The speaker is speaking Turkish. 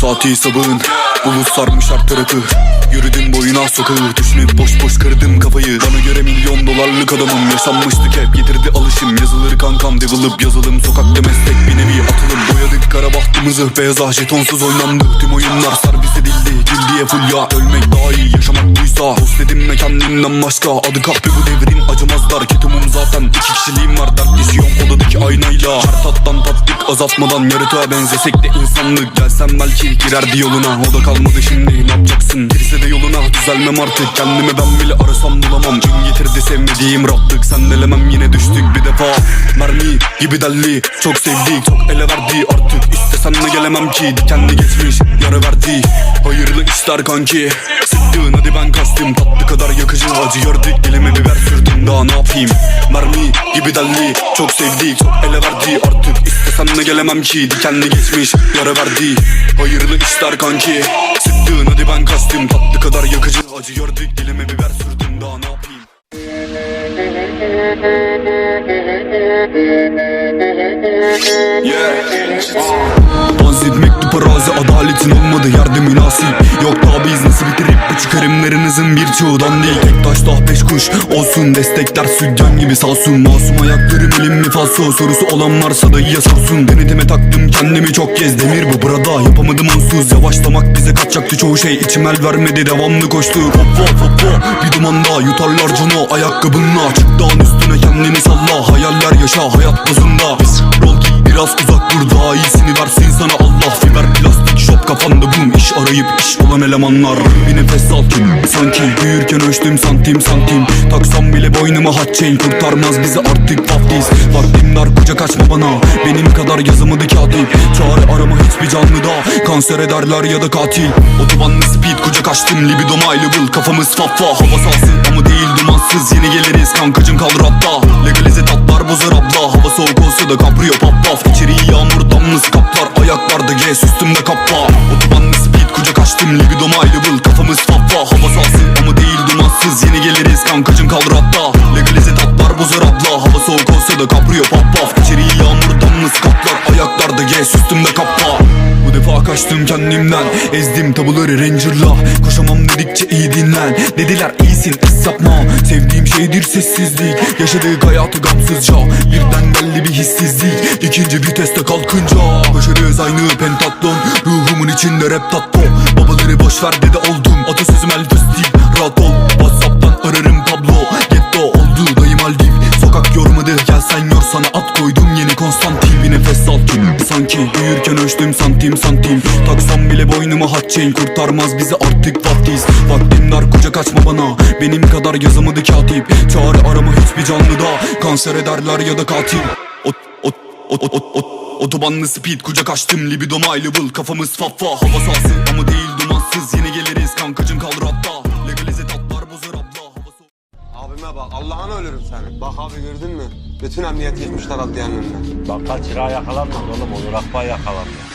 Fatih sabahın. Bulut sarmış her tarafı Yürüdüm boyuna sokağı. Düşünüp boş boş kırdım kafayı. Bana göre milyon dolarlık adamım Yaşanmıştık hep getirdi alışım. Yazılır kankam develop yazılım. Sokakta meslek bir nevi atılım. Boyadık kara bahtımızı Beyaza jetonsuz oynandı. Tüm oyunlar servis edildi Cildiye full ya Ölmek daha iyi yaşamak buysa Dost dedim ve kendimden başka. Adı kahpe bu devrin acımazlar Ketumum zaten. İki kişiliğim var Dertleşiyorum odadaki aynayla. Her tattan tattık azaltmadan Yaratığa benzesek de insanlık. Gelsem belki girerdi yoluna O da kalmadı şimdi. Ne yapacaksın? Girse de yoluna düzelmem artık. Kendimi ben bile arasam bulamam. Gün getirdi sevmediğim rahatlık Sen elemem yine düştük bir defa. Mermi gibi delli Çok sevdik çok ele verdi artık. İstesem de gelemem ki Dikenli geçmiş yara verdi. Hayırlı işler kanki. Sıktığın hadi ben kaçtım Tatlı kadar yakıcı acı gördük Dilime biber sürdüm daha ne yapayım? Mermi gibi delli Çok sevdik çok ele verdi artık. İstesem de gelemem ki Dikenli geçmiş yara verdi. Hayırlı işler kanki. Sıktığın hadi ben kaçtım Tatlı kadar yakıcı acı gördük Dilime biber sürdüm daha ne yapayım Bazit mektup arazi adaletin olmadı yerde münasip. Yok daha biz nasıl bitirip çıkarımlarınızın birçoğundan değil Tek taş daha peş kuş. Olsun destekler sütyen gibi salsın Masum ayaklarım elim mi falso? Sorusu olan varsa da ya sorsun Denetime taktım kendimi çok kez demir bu burada Yapamadım onsuz. Yavaşlamak bize kaçacaktı çoğu şey. İçim el vermedi devamlı koştuk Hop hop hop hop. Bir dumanda yutarlar cano ayakkabınla Çık dağın üstüne kendini salla. Hayaller yaşa hayat bazında. Rol giy biraz uzak dur daha iyisini versin sana. Allah Fiber plastik şop kafanda bum iş arayıp iş olan elemanlar. Bir nefes al ki sanki büyürken ölçtüm santim santim. Taksam bile boynuma hat chain kurtarmaz bizi artık vaftiz. Vaktim dar kucak açma bana benim kadar yazamadı katip Çare arama hiçbir canlıda kanser ederler ya da katil. Otobanlı speed kucak açtım libidom level kafamız faffa Hava sahası ama değil dumansız. Yeni geliriz kankacım kaldır hatta Legalize tatlar bozar abla hava soğuk olsa da kapriyo pop paf İçeriği yağmur damlası kaplar ayaklarda gez üstümde kappa. Otobanlı speed kucak açtım libidom level kafamız faffa Hava sahası ama değil dumansız. Yeni geliriz kankacım kaldır hatta Legalize tatlar bozar abla. Hava soğuk olsa da kapriyo pop paf İçeriği yağmur damlası kaplar. Ayaklarda gez üstümde kappa. Bu defa kaçtım kendimden. Ezdim tabuları Ranger'la. Koşamam dedikçe iyi dinlen. Dediler iyisin es yapma. Sevdiğim şeydir sessizlik. Yaşadık hayatı gamsızca. Birden belli bir hissizlik. İkinci viteste kalkınca. Başarıyoruz aynı pentatlon Ruhumun içinde rap tatlı Babaları boşver dede oldum Atasözüm el fıstık Rahat ol Whatsapp'tan ararım tablo. Getto oldu dayım Aldiv Sokak yormadı gel sen yor sana at koydum yeni Konstantin. Bir nefes al ki sanki büyürken ölçtüm santim santim. Taksam bile boynuma hat chain kurtarmaz bizi artık vaktiz Vaktim dar kucak açma bana. Benim kadar yazamadı katip. Çare arama hiçbir canlıda. Kanser ederler ya da katil. Ot, ot, ot, ot, ot. Otobanlı speed kucak açtım libidom high level Kafamız faffa hava sahası ama değil dumansız Yeni geliriz kankacım kaldır hatta Legalize tatlar bozar abla hava soğuk Abime bak Allah'ını ölürüm seni. Bak abi gördün mü? Bütün emniyet gitmişler adliyenin önüne. Bakkal çırağı yakalanmaz oğlum olur akbay yakalanmaz.